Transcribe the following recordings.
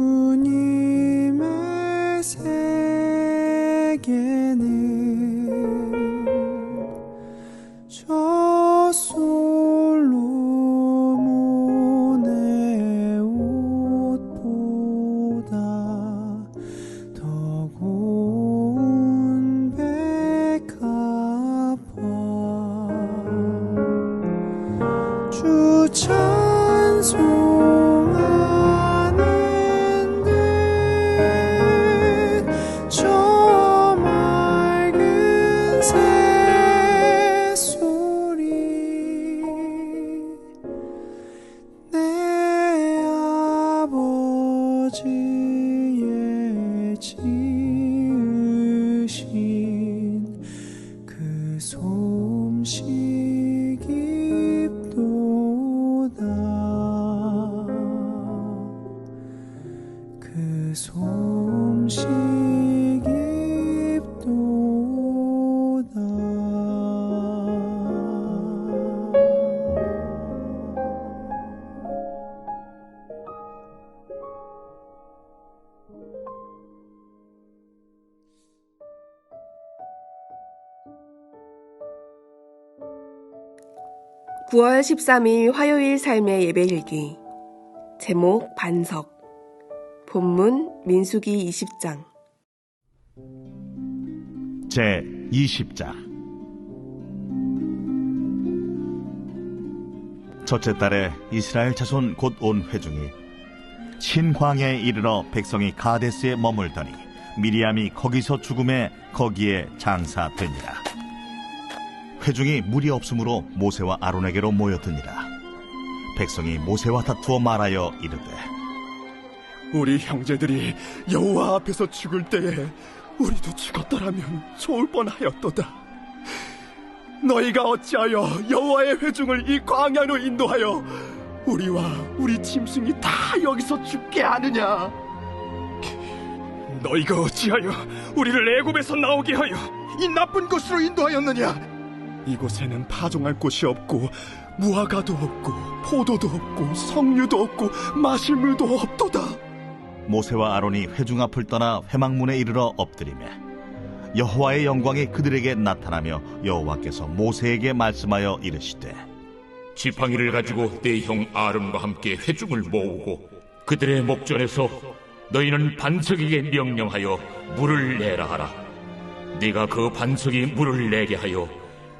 주님의 세계 9월 13일 화요일 삶의 예배일기. 제목 반석. 본문 민수기 20장. 제 20장 첫째 달에 이스라엘 자손 곧 온 회중이 신광야에 이르러 백성이 가데스에 머물더니 미리암이 거기서 죽음에 거기에 장사되니라 회중이 물이 없으므로 모세와 아론에게로 모였더니라 백성이 모세와 다투어 말하여 이르되 우리 형제들이 여호와 앞에서 죽을 때에 우리도 죽었더라면 좋을 뻔하였도다. 너희가 어찌하여 여호와의 회중을 이 광야로 인도하여 우리와 우리 짐승이 다 여기서 죽게 하느냐? 너희가 어찌하여 우리를 애굽에서 나오게 하여 이 나쁜 곳으로 인도하였느냐? 이곳에는 파종할 곳이 없고 무화과도 없고 포도도 없고 석류도 없고 마실 물도 없도다. 모세와 아론이 회중 앞을 떠나 회막문에 이르러 엎드리매 여호와의 영광이 그들에게 나타나며 여호와께서 모세에게 말씀하여 이르시되 지팡이를 가지고 내 형 아름과 함께 회중을 모으고 그들의 목전에서 너희는 반석에게 명령하여 물을 내라 하라. 네가 그 반석이 물을 내게 하여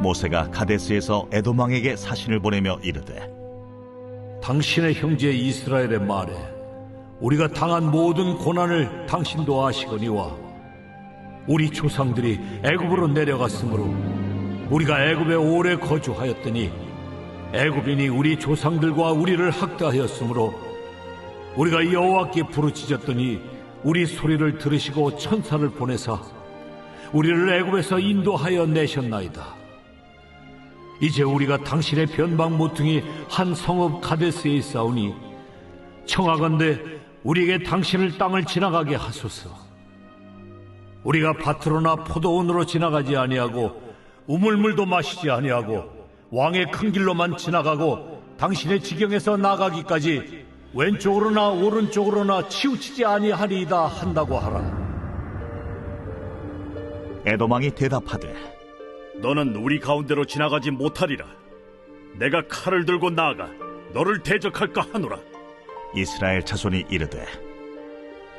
모세가 가데스에서 에도망에게 사신을 보내며 이르되 당신의 형제 이스라엘의 말에 우리가 당한 모든 고난을 당신도 아시거니와 우리 조상들이 애굽으로 내려갔으므로 우리가 애굽에 오래 거주하였더니 애굽인이 우리 조상들과 우리를 학대하였으므로 우리가 여호와께 부르짖었더니 우리 소리를 들으시고 천사를 보내사 우리를 애굽에서 인도하여 내셨나이다. 이제 우리가 당신의 변방 모퉁이 한 성읍 가데스에 있사오니 청하건대 우리에게 당신을 땅을 지나가게 하소서. 우리가 밭으로나 포도원으로 지나가지 아니하고 우물물도 마시지 아니하고 왕의 큰 길로만 지나가고 당신의 지경에서 나가기까지 왼쪽으로나 오른쪽으로나 치우치지 아니하리이다 한다고 하라. 에돔왕이 대답하되 너는 우리 가운데로 지나가지 못하리라. 내가 칼을 들고 나아가 너를 대적할까 하노라. 이스라엘 자손이 이르되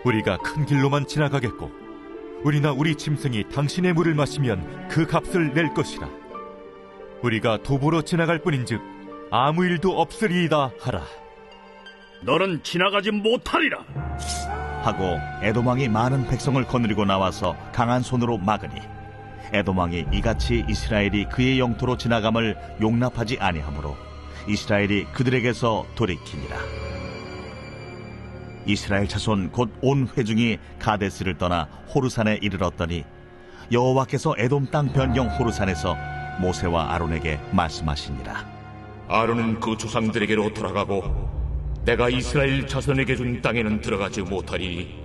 우리가 큰 길로만 지나가겠고 우리나 우리 짐승이 당신의 물을 마시면 그 값을 낼 것이라 우리가 도보로 지나갈 뿐인즉 아무 일도 없으리이다 하라 너는 지나가지 못하리라. 하고 에돔왕이 많은 백성을 거느리고 나와서 강한 손으로 막으니 에돔왕이 이같이 이스라엘이 그의 영토로 지나감을 용납하지 아니하므로 이스라엘이 그들에게서 돌이키니라. 이스라엘 자손 곧 온 회중이 가데스를 떠나 호르산에 이르렀더니 여호와께서 에돔 땅 변경 호르산에서 모세와 아론에게 말씀하시니라. 아론은 그 조상들에게로 돌아가고 내가 이스라엘 자손에게 준 땅에는 들어가지 못하리니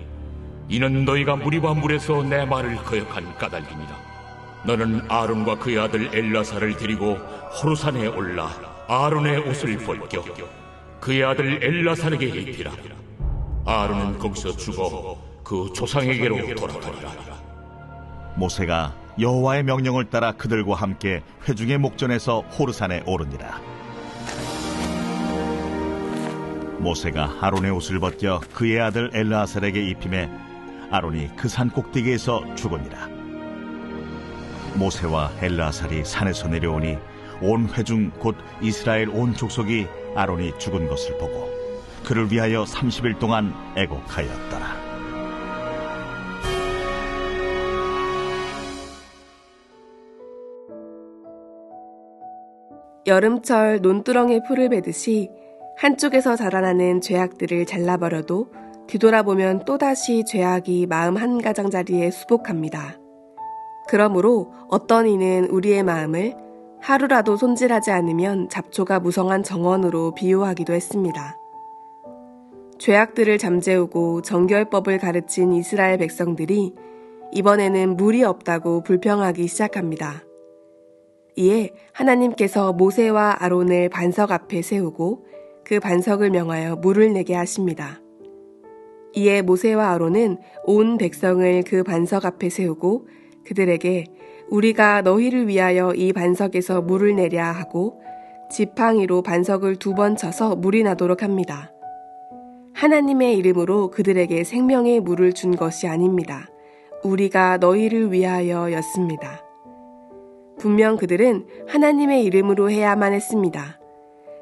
이는 너희가 무리와 물에서 내 말을 거역한 까닭이니라 너는 아론과 그의 아들 엘라사를 데리고 호르산에 올라 아론의 옷을 벗겨 그의 아들 엘라사에게 입히라 아론은 거기서 죽어 그 조상에게로 돌아가리라 모세가 여호와의 명령을 따라 그들과 함께 회중의 목전에서 호르산에 오르니라. 모세가 아론의 옷을 벗겨 그의 아들 엘라살에게 입힘에 아론이 그 산 꼭대기에서 죽으니라. 모세와 엘라살이 산에서 내려오니 온 회중 곧 이스라엘 온 족속이 아론이 죽은 것을 보고 그를 위하여 30일 동안 애곡하였더라. 여름철 논두렁에 풀을 베듯이 한쪽에서 자라나는 죄악들을 잘라버려도 뒤돌아보면 또다시 죄악이 마음 한 가장자리에 수복합니다. 그러므로 어떤 이는 우리의 마음을 하루라도 손질하지 않으면 잡초가 무성한 정원으로 비유하기도 했습니다. 죄악들을 잠재우고 정결법을 가르친 이스라엘 백성들이 이번에는 물이 없다고 불평하기 시작합니다. 이에 하나님께서 모세와 아론을 반석 앞에 세우고 그 반석을 명하여 물을 내게 하십니다. 이에 모세와 아론은 온 백성을 그 반석 앞에 세우고 그들에게 우리가 너희를 위하여 이 반석에서 물을 내랴 하고 지팡이로 반석을 두 번 쳐서 물이 나도록 합니다. 하나님의 이름으로 그들에게 생명의 물을 준 것이 아닙니다. 우리가 너희를 위하여 였습니다. 분명 그들은 하나님의 이름으로 해야만 했습니다.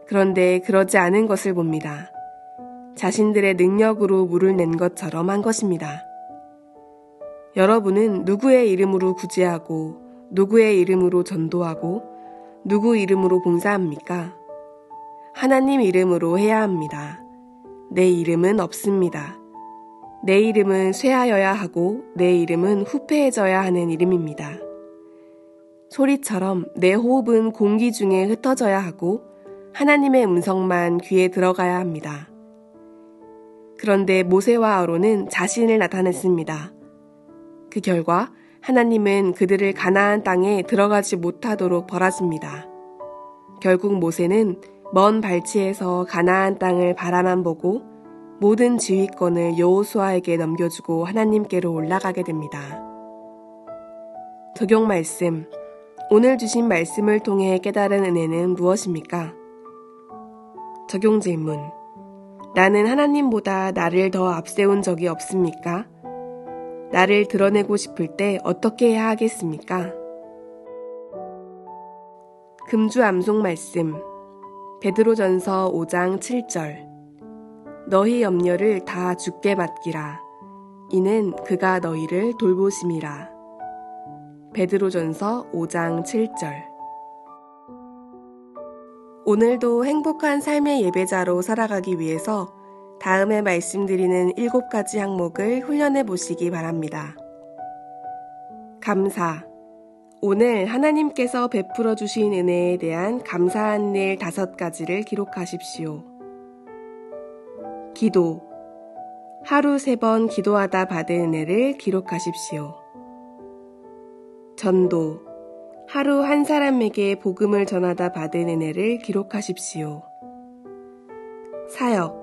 그런데 그러지 않은 것을 봅니다. 자신들의 능력으로 물을 낸 것처럼 한 것입니다. 여러분은 누구의 이름으로 구제하고 누구의 이름으로 전도하고 누구 이름으로 봉사합니까? 하나님 이름으로 해야 합니다. 내 이름은 없습니다. 내 이름은 쇠하여야 하고 내 이름은 후패해져야 하는 이름입니다. 소리처럼 내 호흡은 공기 중에 흩어져야 하고 하나님의 음성만 귀에 들어가야 합니다. 그런데 모세와 아론은 자신을 나타냈습니다. 그 결과 하나님은 그들을 가나안 땅에 들어가지 못하도록 벌하십니다. 결국 모세는 먼 발치에서 가나안 땅을 바라만 보고 모든 지휘권을 여호수아에게 넘겨주고 하나님께로 올라가게 됩니다. 적용 말씀. 오늘 주신 말씀을 통해 깨달은 은혜는 무엇입니까? 적용 질문. 나는 하나님보다 나를 더 앞세운 적이 없습니까? 나를 드러내고 싶을 때 어떻게 해야 하겠습니까? 금주 암송 말씀. 베드로전서 5장 7절. 너희 염려를 다 주께 맡기라. 이는 그가 너희를 돌보심이라. 베드로전서 5장 7절. 오늘도 행복한 삶의 예배자로 살아가기 위해서 다음에 말씀드리는 일곱 가지 항목을 훈련해 보시기 바랍니다. 감사. 오늘 하나님께서 베풀어 주신 은혜에 대한 감사한 일 다섯 가지를 기록하십시오. 기도. 하루 세 번 기도하다 받은 은혜를 기록하십시오. 전도. 하루 한 사람에게 복음을 전하다 받은 은혜를 기록하십시오. 사역,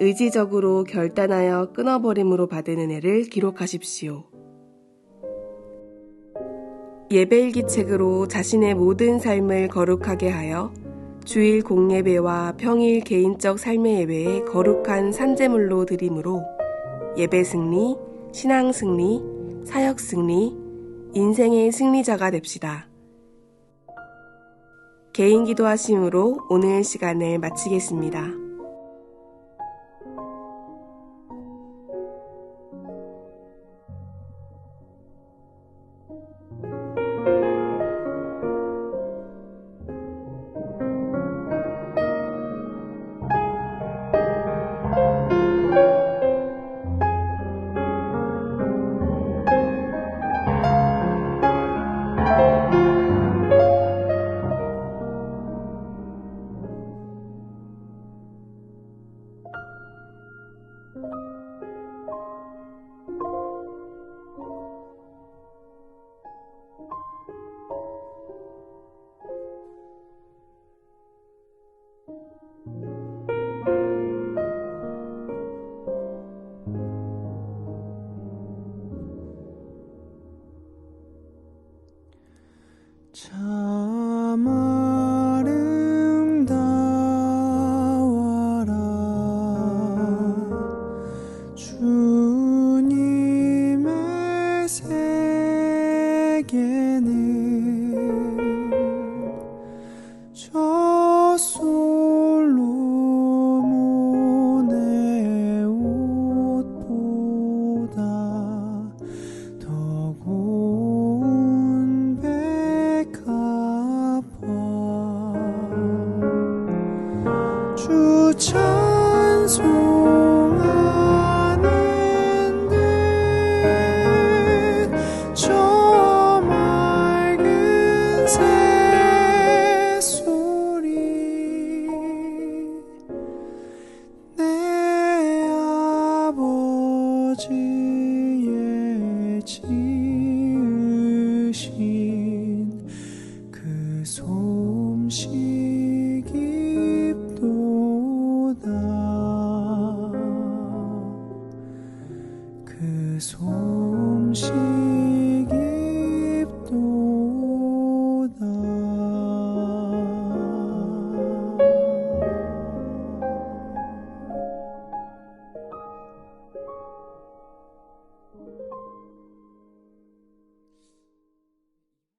의지적으로 결단하여 끊어버림으로 받은 은혜를 기록하십시오. 예배일기책으로 자신의 모든 삶을 거룩하게 하여 주일 공예배와 평일 개인적 삶의 예배에 거룩한 산재물로 드림으로 예배 승리, 신앙 승리, 사역 승리, 인생의 승리자가 됩시다. 개인 기도하심으로 오늘 시간을 마치겠습니다. 주님의 세계는 心。